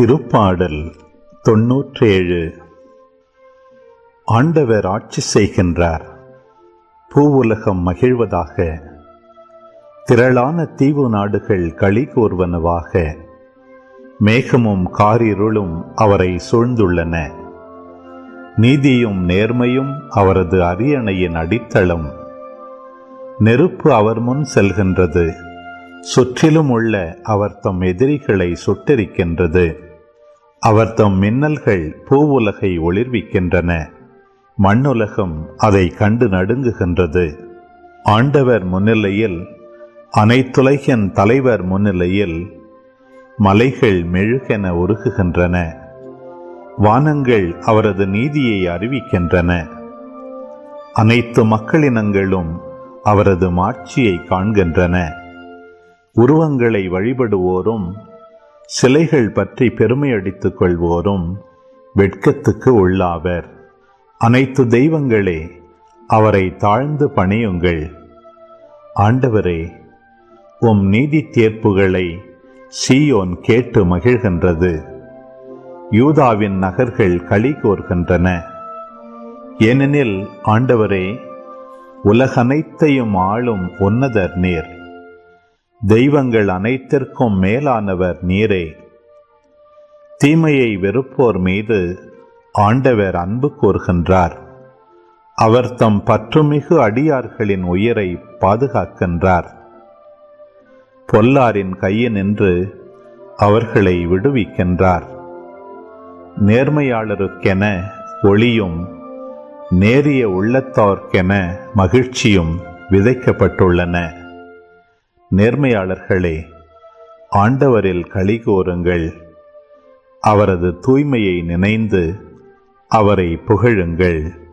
திருப்பாடல் தொன்னூற்றேழு. ஆண்டவர் ஆட்சி செய்கின்றார் பூவுலகம் மகிழ்வதாக திரளான தீவு நாடுகள் களி கூர்வனவாக மேகமும் காரிருளும் அவரை சூழ்ந்துள்ளன. நீதியும் நேர்மையும் அவரது அரியணையின் அடித்தளம். நெருப்பு அவர் முன் செல்கின்றது சுற்றிலும் உள்ள அவர் தம் எதிரிகளை சுட்டெரிக்கின்றது. அவர் தம் மின்னல்கள் பூவுலகை ஒளிர்விக்கின்றன. மண்ணுலகம் அதை கண்டு நடுங்குகின்றது. ஆண்டவர் முன்னிலையில் அனைத்துலகின் தலைவர் முன்னிலையில் மலைகள் மெழுகென உருகுகின்றன. வானங்கள் அவரது நீதியை அறிவிக்கின்றன. அனைத்து மக்களினங்களும் அவரது மாட்சியை காண்கின்றன. உருவங்களை வழிபடுவோரும் சிலைகள் பற்றி பெருமையடித்துக் கொள்வோரும் வெட்கத்துக்கு உள்ளாவர். அனைத்து தெய்வங்களே அவரை தாழ்ந்து பணியுங்கள். ஆண்டவரே உம் நீதி தீர்ப்புகளை சீயோன் கேட்டு மகிழ்கின்றது. யூதாவின் நகர்கள் களி கோர்கின்றன. ஏனெனில் ஆண்டவரே உலகனைத்தையும் ஆளும் உன்னதர் நீர். தெய்வங்கள் அனைத்திற்கும் மேலானவர் நீரே. தீமையை வெறுப்போர் மீது ஆண்டவர் அன்பு கூறுகின்றார். அவர் தம் பற்றுமிகு அடியார்களின் உயிரை பாதுகாக்கின்றார். பொல்லாரின் கையினின்று அவர்களை விடுவிக்கின்றார். நேர்மையாளருக்கென ஒளியும் நேரிய உள்ளத்தார்க்கென மகிழ்ச்சியும் விதைக்கப்பட்டுள்ளன. நேர்மையாளர்களே ஆண்டவரில் களி கோருங்கள். அவரது தூய்மையை நினைந்து அவரை புகழுங்கள்.